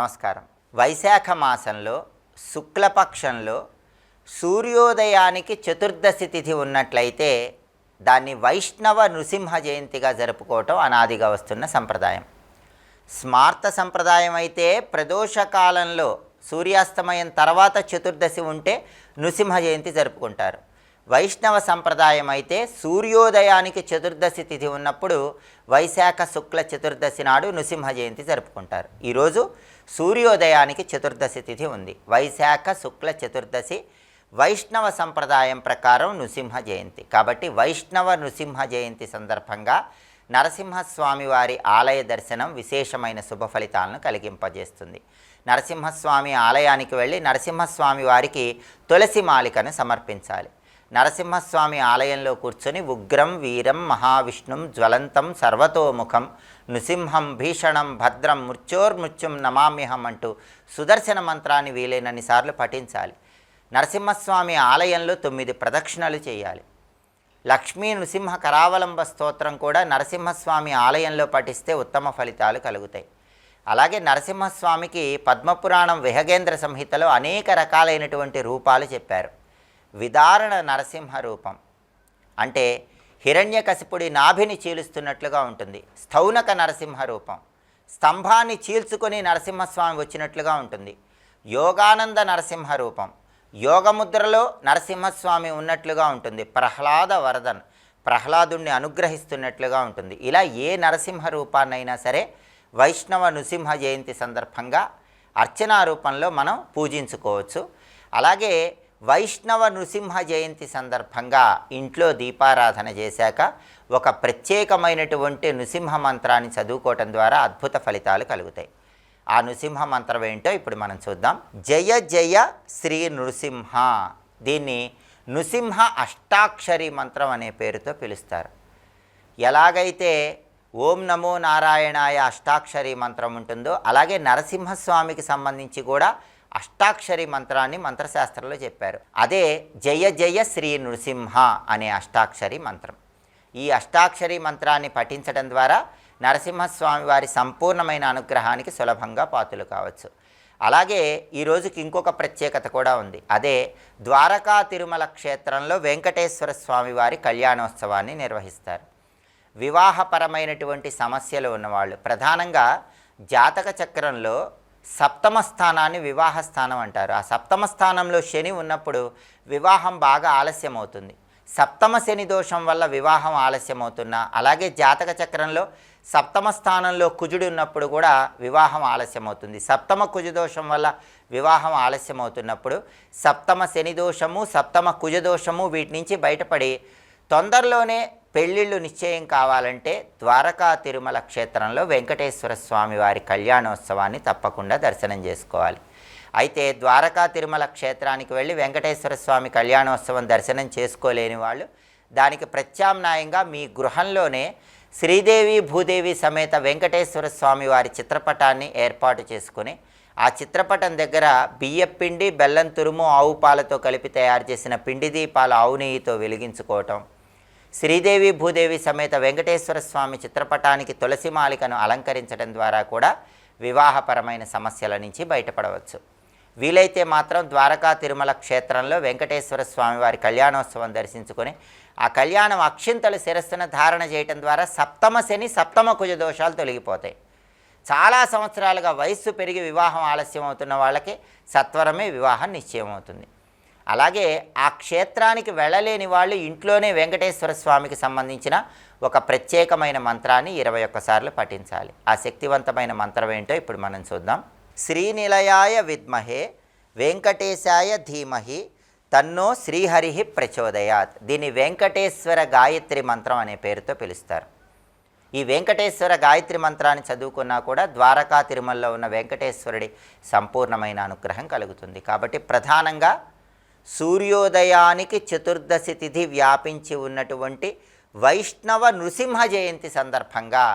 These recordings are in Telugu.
నమస్కారం. వైశాఖ మాసంలో శుక్లపక్షంలో సూర్యోదయానికి చతుర్దశి తిథి ఉన్నట్లయితే దాన్ని వైష్ణవ నృసింహ జయంతిగా జరుపుకోవటం అనాదిగా వస్తున్న సంప్రదాయం. స్మార్త సంప్రదాయం అయితే ప్రదోష కాలంలో సూర్యాస్తమయం తర్వాత చతుర్దశి ఉంటే నృసింహ జయంతి జరుపుకుంటారు. వైష్ణవ సంప్రదాయం అయితే సూర్యోదయానికి చతుర్దశి తిథి ఉన్నప్పుడు వైశాఖ శుక్ల చతుర్దశి నాడు నృసింహ జయంతి జరుపుకుంటారు. ఈరోజు సూర్యోదయానికి చతుర్దశి తిథి ఉంది. వైశాఖ శుక్ల చతుర్దశి వైష్ణవ సంప్రదాయం ప్రకారం నృసింహ జయంతి. కాబట్టి వైష్ణవ నృసింహ జయంతి సందర్భంగా నరసింహస్వామి వారి ఆలయ దర్శనం విశేషమైన శుభ ఫలితాలను కలిగింపజేస్తుంది. నరసింహస్వామి ఆలయానికి వెళ్ళి నరసింహస్వామి వారికి తులసి మాలికను సమర్పించాలి. నరసింహస్వామి ఆలయంలో కూర్చొని ఉగ్రం వీరం మహావిష్ణుం జ్వలంతం సర్వతోముఖం నృసింహం భీషణం భద్రం మృత్యోర్మృత్యుం నమామ్యహం అంటూ సుదర్శన మంత్రాన్ని వీలైనన్ని సార్లు పఠించాలి. నరసింహస్వామి ఆలయంలో తొమ్మిది ప్రదక్షిణలు చేయాలి. లక్ష్మీ నృసింహ కరావలంబ స్తోత్రం కూడా నరసింహస్వామి ఆలయంలో పఠిస్తే ఉత్తమ ఫలితాలు కలుగుతాయి. అలాగే నరసింహస్వామికి పద్మపురాణం విహగేంద్ర సంహితలో అనేక రకాలైనటువంటి రూపాలు చెప్పారు. విదారణ నరసింహ రూపం. అంటే హిరణ్యకశిపుడి నాభిని చీలుస్తున్నట్లుగా ఉంటుంది. స్థౌనక నరసింహ రూపం. స్తంభాన్ని చీల్చుకొని నరసింహస్వామి వచ్చినట్లుగా ఉంటుంది. యోగానంద నరసింహ రూపం. యోగముద్రలో నరసింహస్వామి ఉన్నట్లుగా ఉంటుంది. ప్రహ్లాద వరదన్. ప్రహ్లాదుణ్ణి అనుగ్రహిస్తున్నట్లుగా ఉంటుంది. ఇలా ఏ నరసింహ రూపాన్నైనా సరే వైష్ణవ నృసింహ జయంతి సందర్భంగా అర్చనా రూపంలో మనం పూజించుకోవచ్చు. అలాగే వైష్ణవ నృసింహ జయంతి సందర్భంగా ఇంట్లో దీపారాధన చేశాక ఒక ప్రత్యేకమైనటువంటి నృసింహ మంత్రాన్ని చదువుకోవటం ద్వారా అద్భుత ఫలితాలు కలుగుతాయి. ఆ నృసింహ మంత్రం ఏంటో ఇప్పుడు మనం చూద్దాం. జయ జయ శ్రీ నృసింహ. దీన్ని నృసింహ అష్టాక్షరి మంత్రం అనే పేరుతో పిలుస్తారు. ఎలాగైతే ఓం నమో నారాయణాయ అష్టాక్షరి మంత్రం ఉంటుందో అలాగే నరసింహస్వామికి సంబంధించి కూడా అష్టాక్షరి మంత్రాన్ని మంత్రశాస్త్రంలో చెప్పారు. అదే జయ జయ శ్రీ నృసింహ అనే అష్టాక్షరి మంత్రం. ఈ అష్టాక్షరి మంత్రాన్ని పఠించడం ద్వారా నరసింహస్వామి వారి సంపూర్ణమైన అనుగ్రహానికి సులభంగా పాతులు కావచ్చు. అలాగే ఈ రోజుకి ఇంకొక ప్రత్యేకత కూడా ఉంది. అదే ద్వారకా తిరుమల క్షేత్రంలో వెంకటేశ్వర స్వామి వారి కళ్యాణోత్సవాన్ని నిర్వహిస్తారు. వివాహపరమైనటువంటి సమస్యలు ఉన్నవాళ్ళు ప్రధానంగా జాతక చక్రంలో సప్తమ స్థానాన్ని వివాహ స్థానం అంటారు. ఆ సప్తమ స్థానంలో శని ఉన్నప్పుడు వివాహం బాగా ఆలస్యం అవుతుంది సప్తమ శని దోషం వల్ల వివాహం ఆలస్యం అవుతున్నా అలాగే జాతక చక్రంలో సప్తమ స్థానంలో కుజుడు ఉన్నప్పుడు కూడా వివాహం ఆలస్యం అవుతుంది సప్తమ కుజదోషం వల్ల వివాహం ఆలస్యం అవుతున్నప్పుడు సప్తమ శని దోషము సప్తమ కుజదోషము వీటి నుంచి బయటపడి తొందరలోనే పెళ్ళిళ్ళు నిశ్చయం కావాలంటే ద్వారకా తిరుమల క్షేత్రంలో వెంకటేశ్వర స్వామి వారి కళ్యాణోత్సవాన్ని తప్పకుండా దర్శనం చేసుకోవాలి. అయితే ద్వారకా తిరుమల క్షేత్రానికి వెళ్ళి వెంకటేశ్వర స్వామి కళ్యాణోత్సవం దర్శనం చేసుకోలేని వాళ్ళు దానికి ప్రత్యామ్నాయంగా మీ గృహంలోనే శ్రీదేవి భూదేవి సమేత వెంకటేశ్వర స్వామి వారి చిత్రపటాన్ని ఏర్పాటు చేసుకుని ఆ చిత్రపటం దగ్గర బియ్యపిండి బెల్లం తురుము ఆవు పాలతో కలిపి తయారు చేసిన పిండి దీపాలు ఆవు నెయ్యితో వెలిగించుకోవటం శ్రీదేవి భూదేవి సమేత వెంకటేశ్వర స్వామి చిత్రపటానికి తులసి మాలికను అలంకరించడం ద్వారా కూడా వివాహపరమైన సమస్యల నుంచి బయటపడవచ్చు. వీలైతే మాత్రం ద్వారకా తిరుమల క్షేత్రంలో వెంకటేశ్వర స్వామి వారి కళ్యాణోత్సవం దర్శించుకొని ఆ కళ్యాణం అక్షింతలు శిరస్సున ధారణ చేయటం ద్వారా సప్తమ శని సప్తమ కుజ దోషాలు తొలగిపోతాయి. చాలా సంవత్సరాలుగా వయస్సు పెరిగి వివాహం ఆలస్యం అవుతున్న వాళ్ళకి సత్వరమే వివాహం నిశ్చయం అవుతుంది అలాగే ఆ క్షేత్రానికి వెళ్ళలేని వాళ్ళు ఇంట్లోనే వెంకటేశ్వర స్వామికి సంబంధించిన ఒక ప్రత్యేకమైన మంత్రాన్ని ఇరవై ఒక్కసార్లు పఠించాలి. ఆ శక్తివంతమైన మంత్రం ఏంటో ఇప్పుడు మనం చూద్దాం. శ్రీనిలయాయ విద్మహే వెంకటేశాయ ధీమహి తన్నో శ్రీహరి ప్రచోదయాత్. దీన్ని వెంకటేశ్వర గాయత్రి మంత్రం అనే పేరుతో పిలుస్తారు. ఈ వెంకటేశ్వర గాయత్రి మంత్రాన్ని చదువుకున్నా కూడా ద్వారకా తిరుమలలో ఉన్న వెంకటేశ్వరుడి సంపూర్ణమైన అనుగ్రహం కలుగుతుంది. కాబట్టి ప్రధానంగా సూర్యోదయానికి చతుర్దశి తిథి వ్యాపించి ఉన్నటువంటి వైష్ణవ నృసింహ జయంతి సందర్భంగా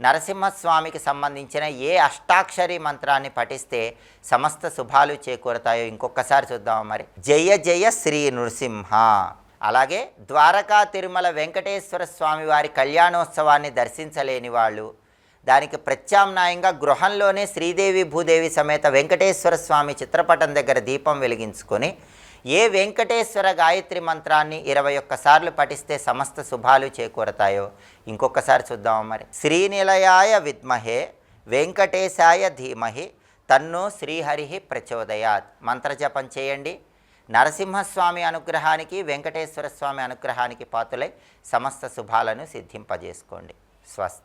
నరసింహస్వామికి సంబంధించిన ఏ అష్టాక్షరి మంత్రాన్ని పఠిస్తే సమస్త శుభాలు చేకూరతాయో ఇంకొకసారి చూద్దాం మరి. జయ జయ శ్రీ నృసింహ. అలాగే ద్వారకా తిరుమల వెంకటేశ్వర స్వామి వారి కళ్యాణోత్సవాన్ని దర్శించలేని వాళ్ళు దానికి ప్రత్యామ్నాయంగా గృహంలోనే శ్రీదేవి భూదేవి సమేత వెంకటేశ్వర స్వామి చిత్రపటం దగ్గర దీపం వెలిగించుకొని ఏ వెంకటేశ్వర గాయత్రి మంత్రాన్ని ఇరవై ఒక్కసార్లు పఠిస్తే సమస్త శుభాలు చేకూరతాయో? ఇంకొకసారి చూద్దాం మరి. శ్రీనిలయాయ విద్మహే వెంకటేశాయ ధీమహి తన్నో శ్రీహరి ప్రచోదయాత్. మంత్రజపం చేయండి. నరసింహస్వామి అనుగ్రహానికి వెంకటేశ్వర స్వామి అనుగ్రహానికి పాతులై సమస్త శుభాలను సిద్ధింపజేసుకోండి. స్వస్తి.